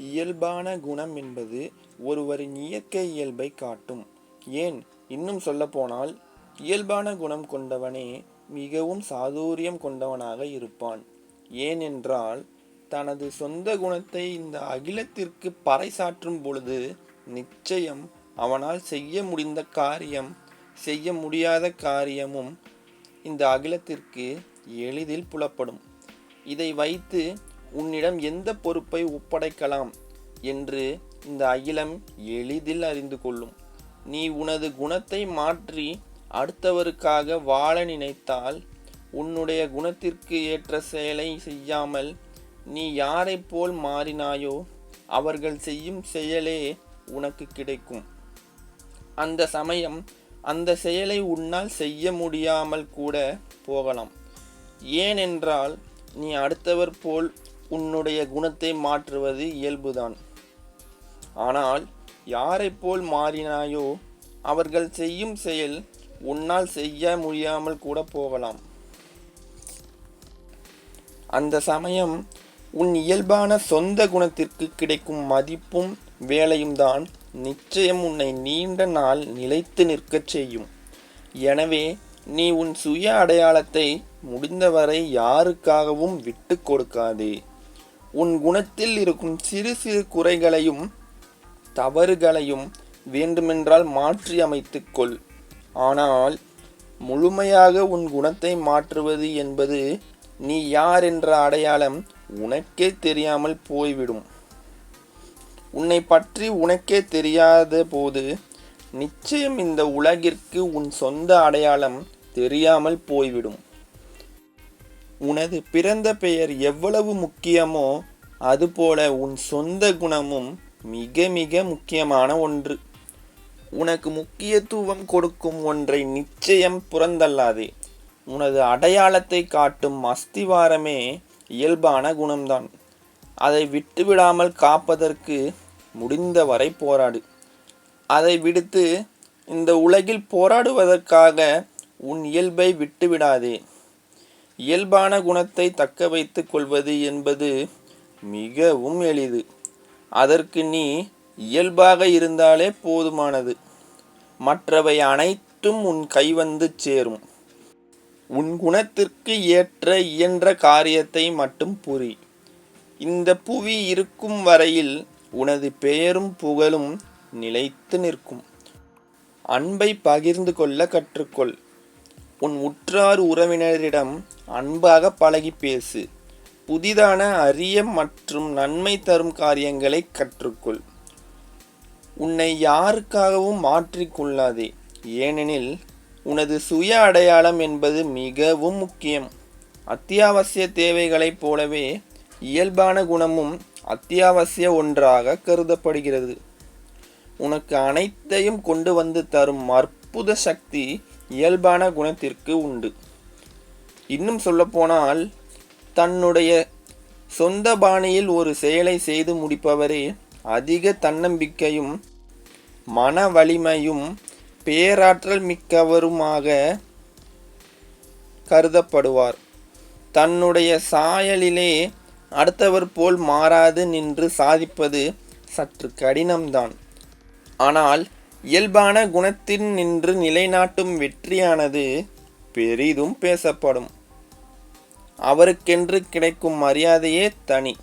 இயல்பான குணம் என்பது ஒருவரின் இயற்கை இயல்பை காட்டும். ஏன்? இன்னும் சொல்லப்போனால் இயல்பான குணம் கொண்டவனே மிகவும் சாதுரியம் கொண்டவனாக இருப்பான். ஏனென்றால் தனது சொந்த குணத்தை இந்த அகிலத்திற்கு பறைசாற்றும் பொழுது நிச்சயம் அவனால் செய்ய முடிந்த காரியம் செய்ய முடியாத காரியமும் இந்த அகிலத்திற்கு எளிதில் புலப்படும். இதை வைத்து உன்னிடம் எந்த பொறுப்பை ஒப்படைக்கலாம்? என்று இந்த அகிலம் எளிதில் அறிந்து கொள்ளும். நீ உனது குணத்தை மாற்றி அடுத்தவருக்காக வாழ நினைத்தால் உன்னுடைய குணத்திற்கு ஏற்ற செயலை செய்யாமல் நீ யாரைப் போல் மாறினாயோ அவர்கள் செய்யும் செயலே உனக்கு கிடைக்கும். அந்த சமயம் அந்த செயலை உன்னால் செய்ய முடியாமல் கூட போகலாம். ஏனென்றால் நீ அடுத்தவர் போல் உன்னுடைய குணத்தை மாற்றுவது இயல்புதான். ஆனால் யாரைப் போல் மாறினாயோ அவர்கள் செய்யும் செயல் உன்னால் செய்ய முடியாமல் கூட போகலாம். அந்த சமயம் உன் இயல்பான சொந்த குணத்திற்கு கிடைக்கும் மதிப்பும் வேலையும் தான் நிச்சயம் உன்னை நீண்ட நாள் நிலைத்து நிற்கச் செய்யும். எனவே நீ உன் சுய அடையாளத்தை முடிந்தவரை யாருக்காகவும் விட்டு கொடுக்காதே. உன் குணத்தில் இருக்கும் சிறு சிறு குறைகளையும் தவறுகளையும் வேண்டுமென்றால் மாற்றி அமைத்துக்கொள் ஆனால் முழுமையாக உன் குணத்தை மாற்றுவது என்பது நீ யார் என்ற அடையாளம் உனக்கே தெரியாமல் போய்விடும். உன்னை பற்றி உனக்கே தெரியாத போது நிச்சயம் இந்த உலகிற்கு உன் சொந்த அடையாளம் தெரியாமல் போய்விடும். உனது பிறந்த பெயர் எவ்வளவு முக்கியமோ அதுபோல உன் சொந்த குணமும் மிக மிக முக்கியமான ஒன்று. உனக்கு முக்கியத்துவம் கொடுக்கும் ஒன்றை நிச்சயம் புறந்தள்ளாதே. உனது அடையாளத்தை காட்டும் அஸ்திவாரமே இயல்பான குணம்தான். அதை விட்டுவிடாமல் காப்பதற்கு முடிந்தவரை போராடு. அதை விடுத்து இந்த உலகில் போராடுவதற்காக உன் இயல்பை விட்டுவிடாதே. இயல்பான குணத்தை தக்க வைத்து கொள்வது என்பது மிகவும் எளிது. அதற்கு நீ இயல்பாக இருந்தாலே போதுமானது. மற்றவை அனைத்தும் உன் கைவந்து சேரும். உன் குணத்திற்கு ஏற்ற இயன்ற காரியத்தை மட்டும் புரி. இந்த புவி இருக்கும் வரையில் உனது பெயரும் புகழும் நிலைத்து நிற்கும். அன்பை பகிர்ந்து கொள்ள கற்றுக்கொள். உன் உற்றார் உறவினரிடம் அன்பாக பழகி பேசு. புதிதான அரிய மற்றும் நன்மை தரும் காரியங்களை கற்றுக்கொள். உன்னை யாருக்காகவும் மாற்றிக்கொள்ளாதே ஏனெனில் உனது சுய அடையாளம் என்பது மிகவும் முக்கியம். அத்தியாவசிய தேவைகளைப் போலவே இயல்பான குணமும் அத்தியாவசிய ஒன்றாக கருதப்படுகிறது. உனக்கு அனைத்தையும் கொண்டு வந்து தரும் அற்புத சக்தி இயல்பான குணத்திற்கு உண்டு. இன்னும் சொல்லப்போனால் தன்னுடைய சொந்த பாணியில் ஒரு செயலை செய்து முடிப்பவரே அதிக தன்னம்பிக்கையும் மன வலிமையும் பேராற்றல் மிக்கவருமாக கருதப்படுவார். தன்னுடைய சாயலிலே அடுத்தவர் போல் மாறாது நின்று சாதிப்பது சற்று கடினம்தான். ஆனால் இயல்பான குணத்தின் நின்று நிலைநாட்டும் வெற்றியானது பெரிதும் பேசப்படும். அவருக்கென்று கிடைக்கும் மரியாதையே தனி.